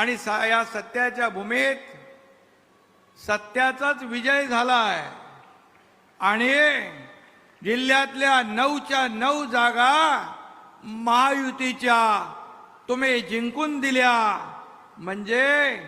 आणि सा- या सत्याच्या भूमीत सत्याचाच विजय झालाय. आणि जिल्ह्यातल्या नऊच्या नऊ जागा महायुतीच्या तुम्ही जिंकून दिल्या. म्हणजे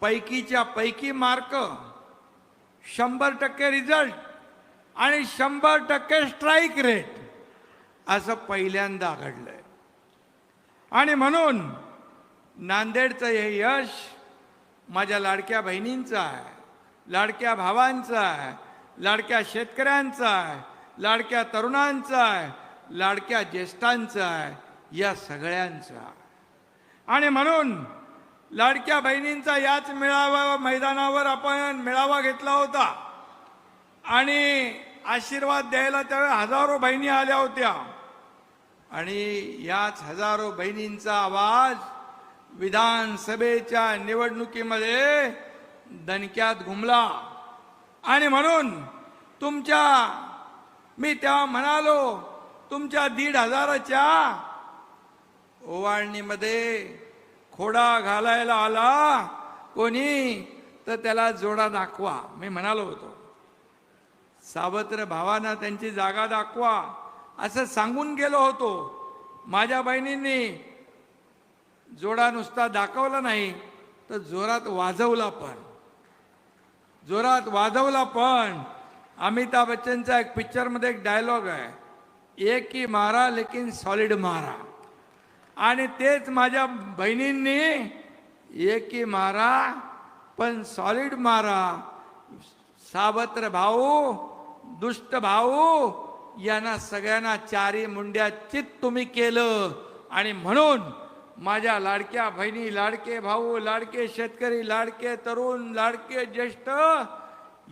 पैकीच्या पैकी मार्क शंभर टक्के रिझल्ट आणि शंभर टक्के स्ट्राईक रेट असं पहिल्यांदा घडलंय. आणि म्हणून नांदेडचं हे यश माझ्या लाडक्या बहिणींचं आहे लाडक्या भावांचं आहे लाडक्या शेतकऱ्यांचं आहे लाडक्या तरुणांचं आहे लाडक्या ज्येष्ठांचं आहे या सगळ्यांचं आहे. आणि म्हणून लाडक्या बहिणींचा याच मेळावा मैदानावर आपण मेळावा घेतला होता. आणि आशीर्वाद द्यायला त्यावेळी हजारो बहिणी आल्या होत्या. आणि याच हजारो बहिणींचा आवाज विधानसभेच्या निवडणुकीमध्ये दणक्यात घुमला. आणि म्हणून तुमच्या मी तेव्हा म्हणालो तुमच्या दीड हजाराच्या ओवाळणीमध्ये खोडा घालायला आला. कोणी? तर त्याला जोडा दाखवा. मी म्हणालो होतो. सावत्र भावांना त्यांची जागा दाखवा. असं सांगून गेलो होतो. माझ्या बहिणींनी जोडा नुसता दाखवला नाही तर जोरात वाजवला पण. जोरात वाजवला पण. अमिताभ बच्चनचा एक पिक्चरमध्ये एक डायलॉग आहे. एक ही मारा लेकिन सॉलिड मारा. आणि तेच माझ्या बहिणींनी एक की मारा पण सॉलिड मारा. सावत्र भाऊ दुष्ट भाऊ यांना सगळ्यांना चारी मुंड्या चित तुम्ही केलं. आणि म्हणून माझ्या लाडक्या बहिणी लाडके भाऊ लाडके शेतकरी लाडके तरुण लाडके ज्येष्ठ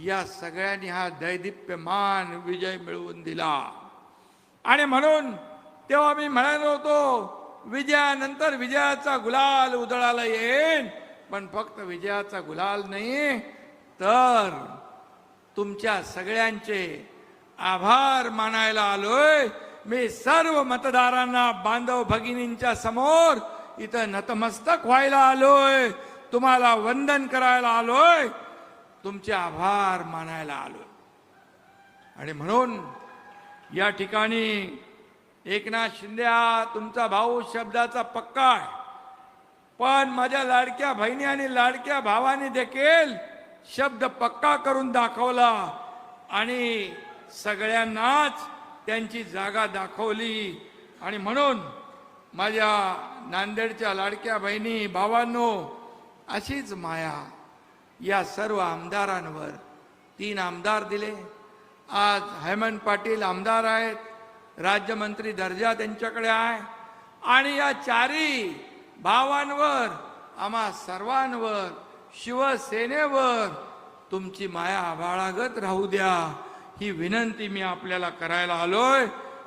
या सगळ्यांनी हा दैदिप्यमान विजय मिळवून दिला. आणि म्हणून तेव्हा मी म्हणालो होतो विजयानंतर विजयाचा गुलाल उधळाला येईन पण फक्त विजयाचा गुलाल नाही तर तुमच्या सगळ्यांचे आभार मानायला आलोय. मी सर्व मतदारांना बांधव भगिनींच्या समोर इथं नतमस्तक व्हायला आलोय. तुम्हाला वंदन करायला आलोय. तुमचे आभार मानायला आलोय. आणि म्हणून या ठिकाणी एकनाथ शिंदे हा तुमचा भाऊ शब्दाचा पक्का आहे. पण माझ्या लाडक्या बहिणी आणि लाडक्या भावाने देखील शब्द पक्का करून दाखवला. आणि सगळ्यांनाच त्यांची जागा दाखवली. आणि म्हणून माझ्या नांदेडच्या लाडक्या बहिणी भावांनो अशीच माया या सर्व आमदारांवर. तीन आमदार दिले. आज हेमंत पाटील आमदार आहेत. राज्यमंत्री दर्जा त्यांच्याकडे आहे. आणि या चारी भावांवर आम्हा सर्वांवर शिवसेनेवर तुमची माया आभाळागत राहू द्या. ही विनंती मी आपल्याला करायला आलोय.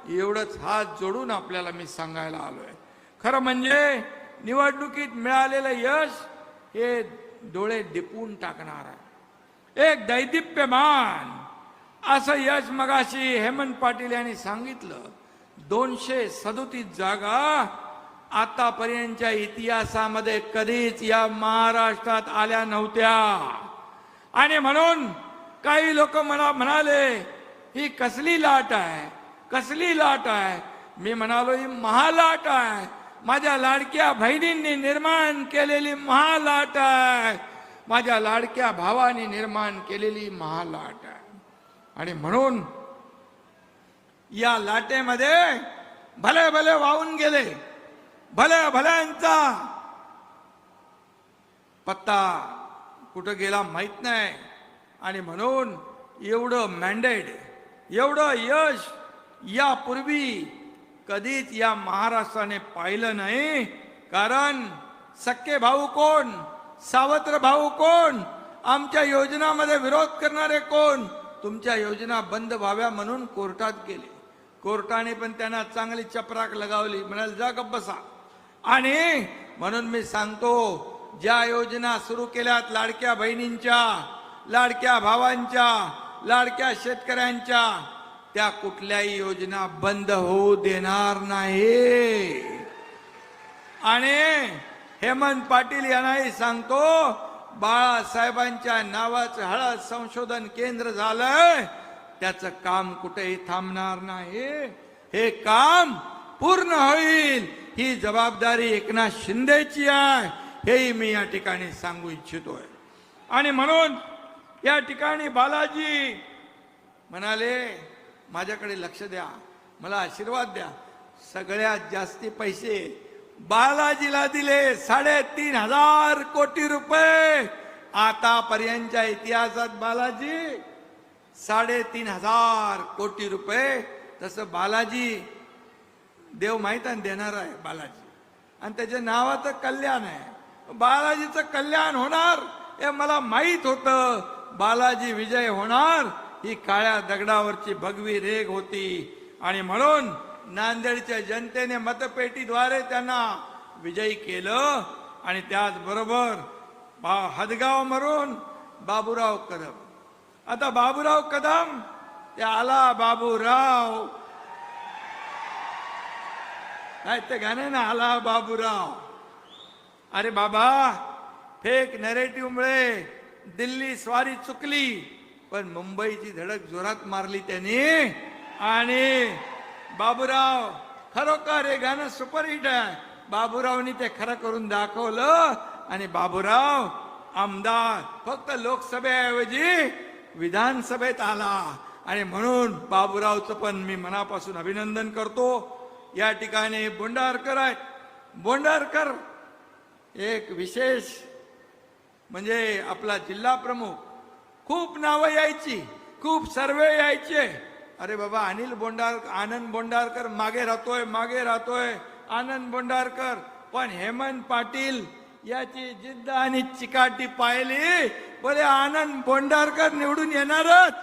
एवढंच हात जोडून आपल्याला मी सांगायला आलोय. खरं म्हणजे निवडणुकीत मिळालेलं यश हे डोळे दिपून टाकणार आहे. एक दैदिप्यमान असं यश मगाशी हेमंत पाटील यांनी सांगितलं दोनशे सदोतीस जागा आतापर्यंतच्या इतिहासामध्ये कधीच या महाराष्ट्रात आल्या नव्हत्या. आणि म्हणून काही लोक मला म्हणाले ही कसली लाट आहे? कसली लाट आहे? मी म्हणालो ही महालाट आहे. माझ्या लाडक्या बहिणींनी निर्माण केलेली महालाट आहे. माझ्या लाडक्या भावाने निर्माण केलेली महालाट आहे. आणि म्हणून या लाटेमध्ये भले भले वाहून गेले भल्या भल्यांचा पत्ता कुठं गेला माहीत नाही. आणि म्हणून एवढं मँडेड एवढं यश यापूर्वी कधीच या महाराष्ट्राने पाहिलं नाही. कारण सक्के भाऊ कोण? सावत्र भाऊ कोण? आमच्या योजनामध्ये विरोध करणारे कोण? तुमच्या योजना बंद व्हाव्या म्हणून कोर्टात गेले. कोर्टाने पण त्यांना चांगली चपराक लगावली. म्हणाल जा गप्प बसा. आणि म्हणून मी सांगतो ज्या योजना सुरू केल्यात लाडक्या बहिणींच्या लाडक्या भावांच्या लाडक्या शेतकऱ्यांच्या त्या कुठल्याही योजना बंद होऊ देणार नाही. आणि हेमंत पाटील यांनाही सांगतो बाळासाहेबांच्या नावाचं हळद संशोधन केंद्र झालंय त्याचं काम कुठेही थांबणार नाही. हे काम पूर्ण होईल ही जबाबदारी एकनाथ शिंदेची आहे हेही मी या ठिकाणी सांगू इच्छितोय. आणि म्हणून या ठिकाणी बालाजी म्हणाले माझ्याकडे लक्ष द्या मला आशीर्वाद द्या. सगळ्यात जास्ती पैसे बालाजीला दिले साडेतीन हजार कोटी रुपये. आतापर्यंतच्या इतिहासात बालाजी साडेतीन हजार कोटी रुपये. तसं बालाजी देव माहीत आहे देणार आहे बालाजी. आणि त्याच्या नावाचं कल्याण आहे. बालाजीचं कल्याण होणार हे मला माहीत होतं. बालाजी विजय होणार. ही काळ्या दगडावरची भगवी रेग होती. आणि म्हणून नांदेडच्या जनतेने मतपेटीद्वारे त्यांना विजयी केलं. आणि त्याचबरोबर बा हदगाव मरून बाबूराव कदम. आता बाबूराव कदम ते आला बाबूराव. काय ते गाणे ना आला बाबूराव. अरे बाबा फेक नरेटिव्हमुळे दिल्ली स्वारी चुकली. पण मुंबईची धडक जोरात मारली त्यांनी. आणि बाबूराव खरोखर हे गाणं सुपरहिट आहे. बाबूरावनी ते खरं करून दाखवलं. आणि बाबूराव आमदार फक्त लोकसभेऐवजी विधानसभेत आला. आणि म्हणून बाबूरावचं पण मी मनापासून अभिनंदन करतो. या ठिकाणी बोंडारकर आहेत. बोंडारकर एक विशेष म्हणजे आपला जिल्हा प्रमुख खूप नावं यायची खूप सर्वे यायचे. अरे बाबा अनिल बोंडार आनंद बोंडारकर मागे राहतोय मागे राहतोय. आनंद बोंडारकर पण हेमंत पाटील याची जिद्द आणि चिकाटी पाहिली. बरे आनंद बोंडारकर निवडून येणारच.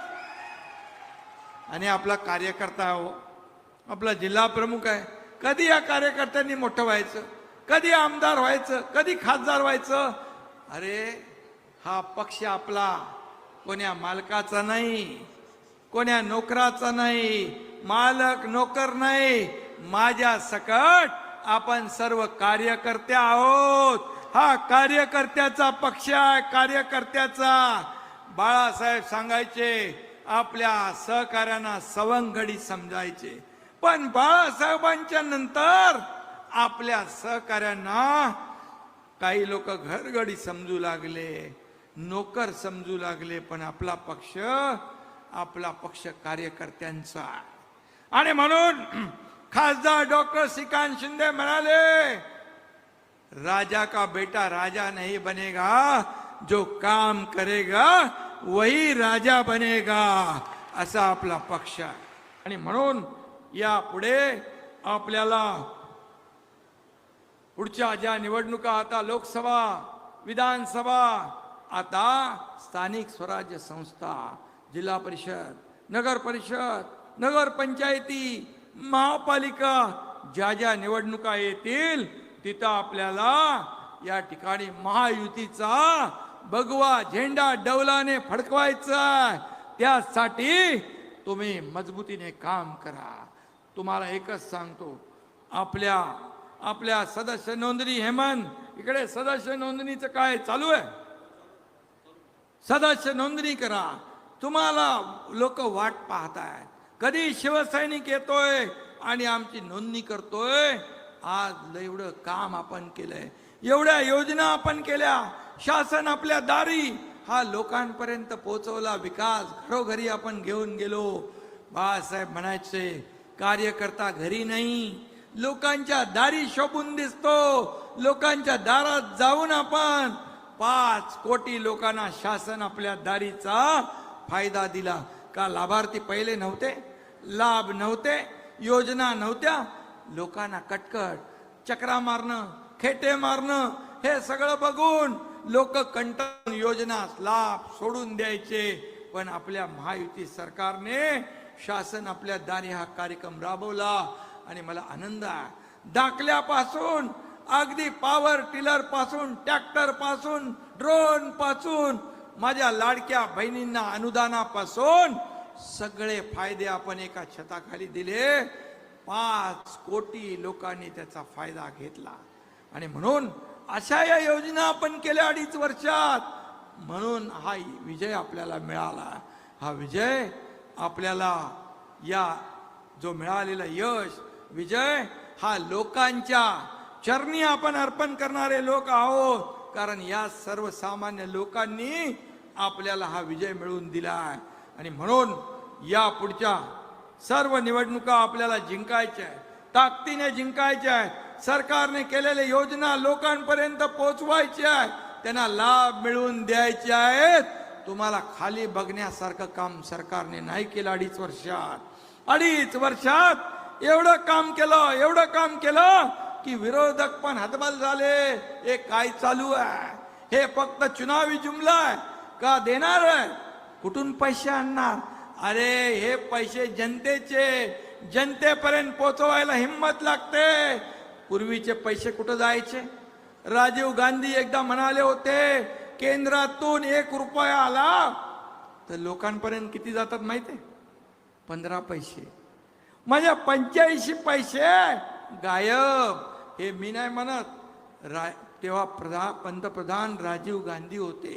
आणि आपला कार्यकर्ता हो आपला जिल्हा प्रमुख आहे. कधी या कार्यकर्त्यांनी मोठं व्हायचं? कधी आमदार व्हायचं? कधी खासदार व्हायचं? अरे हा पक्ष आपला. कोण्या मालकाचा नाही कोण्या नोकराचा नाही मालक नोकर नाही. माझ्या सकट आपण सर्व कार्यकर्ते आहोत. हा कार्यकर्त्याचा पक्ष आहे कार्यकर्त्याचा. बाळासाहेब सांगायचे आपल्या सहकार्यांना सवंगडी समजायचे. पण बाळासाहेबांच्या नंतर आपल्या सहकार्यांना काही लोक घरगडी समजू लागले. नोकर समजू लागले पण आपला पक्ष आपला पक्ष कार्यकर्त्यांचा. आणि म्हणून खासदार डॉक्टर श्रीकांत शिंदे म्हणाले राजा का बेटा राजा नहीं बनेगा जो काम करेगा वही राजा बनेगा असा आपला पक्ष. आहे आणि म्हणून या पुढे आपल्याला पुढच्या ज्या निवडणुका आता लोकसभा विधानसभा आता स्थानिक स्वराज्य संस्था जिल्हा परिषद नगर परिषद नगर पंचायती महापालिका ज्या ज्या निवडणुका येतील तिथं आपल्याला या ठिकाणी महायुतीचा भगवा झेंडा डौलाने फडकवायचा त्यासाठी तुम्ही मजबूतीने काम करा. तुम्हाला एकच सांगतो आपल्या आपल्या सदस्य नोंदणी हेमंत इकडे सदस्य नोंदणीचं काय चालू आहे? सदस्य नोंदणी करा. तुम्हाला लोक वाट पाहताय. कधी शिवसैनिक येतोय आणि आमची नोंदणी करतोय आज एवढं काम आपण केलंय. एवढ्या योजना आपण केल्या. शासन आपल्या दारी. हा लोकांपर्यंत पोहोचवला विकास. घरोघरी आपण घेऊन गेलो. बाळासाहेब म्हणायचे कार्यकर्ता घरी नाही. लोकांच्या दारी शोभून दिसतो. लोकांच्या दारात जाऊन आपण पाच कोटी लोकांना शासन आपल्या दारीचा फायदा दिला. का लाभार्थी पहिले नव्हते? लाभ नव्हते योजना नव्हत्या. लोकांना कटकट चक्रा मारणं खेटे मारणं हे सगळं बघून लोक कंटाळून योजना लाभ सोडून द्यायचे. पण आपल्या महायुती सरकारने शासन आपल्या दारी हा कार्यक्रम राबवला. आणि मला आनंद आहे. दाखल्यापासून अगदी पॉवर टिलरपासून ट्रॅक्टरपासून ड्रोनपासून माझ्या लाडक्या बहिणींना अनुदानापासून सगळे फायदे आपण एका छताखाली दिले. पाच कोटी लोकांनी त्याचा फायदा घेतला. आणि म्हणून अशा या योजना आपण केल्या अडीच वर्षात. म्हणून हा विजय आपल्याला मिळाला. हा विजय आपल्याला या जो मिळालेला यश विजय हा लोकांच्या चरणी आपण अर्पण करणारे लोक आहोत. कारण या सर्वसामान्य लोकांनी आपल्याला हा विजय मिळवून दिला आहे आणि म्हणून या पुढच्या सर्व निवडणुका आपल्याला जिंकायच्या आहेत. ताकदीने जिंकायच्या आहेत. सरकारने केलेल्या योजना लोकांपर्यंत पोहोचवायच्या आहेत. त्यांना लाभ मिळवून द्यायचे आहेत. तुम्हाला खाली बघण्यासारखं काम सरकारने नाही केलं अडीच वर्षात. अडीच वर्षात एवढं काम केलं एवढं काम केलं की विरोधक पण हतबल झाले. हे काय चालू आहे? हे फक्त चुनावी जुमला आहे. का देणार आहे? कुठून पैसे आणणार? अरे हे पैसे जनतेचे. जनतेपर्यंत पोचवायला हिंमत लागते. पूर्वीचे पैसे कुठं जायचे? राजीव गांधी एकदा म्हणाले होते केंद्रातून एक रुपया आला तर लोकांपर्यंत किती जातात माहिती पंधरा पैसे. म्हणजे पंच्याऐंशी पैसे गायब. हे मी नाही म्हणत. रा तेव्हा प्रधा पंतप्रधान राजीव गांधी होते.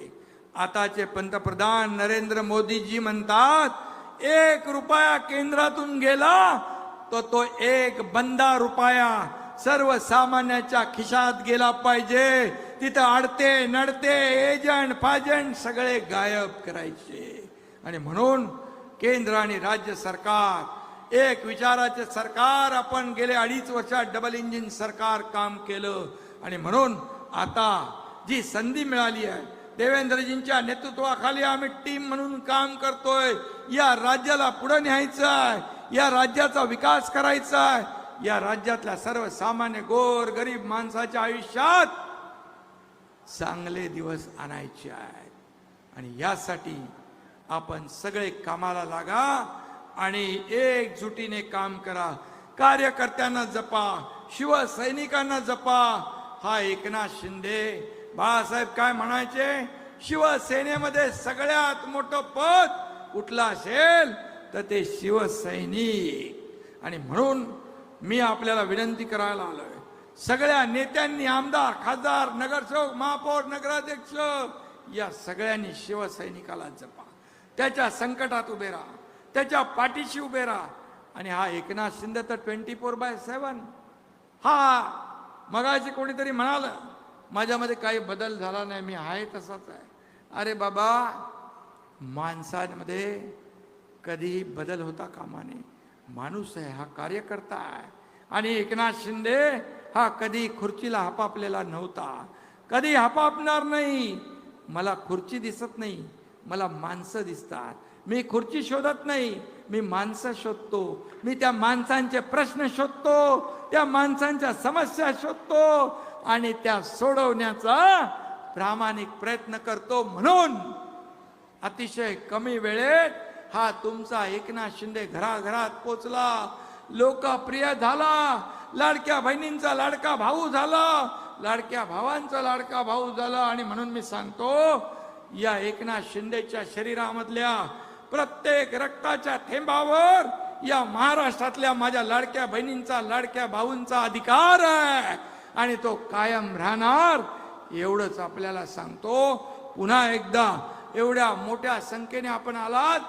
आताचे पंतप्रधान नरेंद्र मोदीजी म्हणतात एक रुपया केंद्रातून गेला तर तो एक बंदा रुपया सर्वसामान्याच्या खिशात गेला पाहिजे. तिथं अडते नडते एजंट फाजंट सगळे गायब करायचे. आणि म्हणून केंद्र आणि राज्य सरकार एक विचाराचे सरकार आपण गेले अडीच वर्षात डबल इंजिन सरकार काम केलं. आणि म्हणून आता जी संधी मिळाली आहे देवेंद्रजींच्या नेतृत्वाखाली आम्ही टीम म्हणून काम करतोय. या राज्याला पुढे न्यायचं आहे या राज्याचा विकास करायचा आहे. या राज्यातल्या सर्वसामान्य गोर गरीब माणसाच्या आयुष्यात चांगले दिवस आणायचे आहेत. आणि यासाठी आपण सगळे कामाला लागा. आणि एकजुटीने काम करा. कार्यकर्त्यांना जपा शिवसैनिकांना जपा. हा एकनाथ शिंदे बाळासाहेब काय म्हणायचे? शिवसेनेमध्ये सगळ्यात मोठं पद कुठलं असेल? तर ते शिवसैनिक. आणि म्हणून मी आपल्याला विनंती करायला आलोय. सगळ्या नेत्यांनी आमदार खासदार नगरसेवक महापौर नगराध्यक्ष या सगळ्यांनी शिवसैनिकाला जपा. त्याच्या संकटात उभे राहा. त्याच्या पाठीशी उभे राहा. आणि हा एकनाथ शिंदे तर ट्वेंटी फोर बाय सेवन हा मगाशी कोणीतरी म्हणालं माझ्यामध्ये काही बदल झाला नाही मी आहे तसाच आहे. अरे बाबा माणसांमध्ये कधीही बदल होता कामा नये. माणूस आहे हा कार्यकर्ता आहे. आणि एकनाथ शिंदे हा कधी खुर्चीला हपापलेला नव्हता. कधी हपापणार नाही. मला खुर्ची दिसत नाही मला माणसं दिसतात. मी खुर्ची शोधत नाही मी माणसं शोधतो. मी त्या माणसांचे प्रश्न शोधतो त्या माणसांच्या समस्या शोधतो आणि त्या सोडवण्याचा प्रामाणिक प्रयत्न करतो म्हणून अतिशय कमी वेळेत हा तुमचा एकनाथ शिंदे घराघरात पोचला. लोकप्रिय झाला. लाडक्या बहिणींचा लाडका भाऊ झाला. लाडक्या भावांचा लाडका भाऊ झाला आणि म्हणून मी सांगतो या एकनाथ शिंदेच्या शरीरामधल्या प्रत्येक रक्ताच्या थेंबावर या महाराष्ट्रातल्या माझ्या लाडक्या बहिणींचा लाडक्या भाऊंचा अधिकार आहे. आणि तो कायम राहणार एवढंच आपल्याला सांगतो. पुन्हा एकदा एवढ्या मोठ्या संख्येने आपण आलात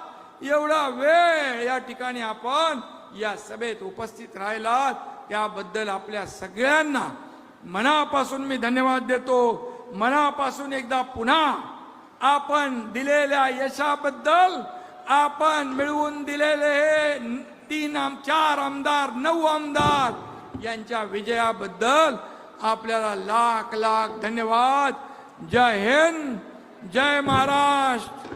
एवढा वेळ या ठिकाणी आपण या सभेत उपस्थित राहिलात. त्याबद्दल आपल्या सगळ्यांना मनापासून मी धन्यवाद देतो. मनापासून एकदा पुन्हा आपण दिलेल्या यशाबद्दल आपण मिळवून दिलेले हे तीन आम चार आमदार नऊ आमदार यांच्या विजयाबद्दल आपल्याला लाख लाख धन्यवाद. जय हिंद जय महाराष्ट्र.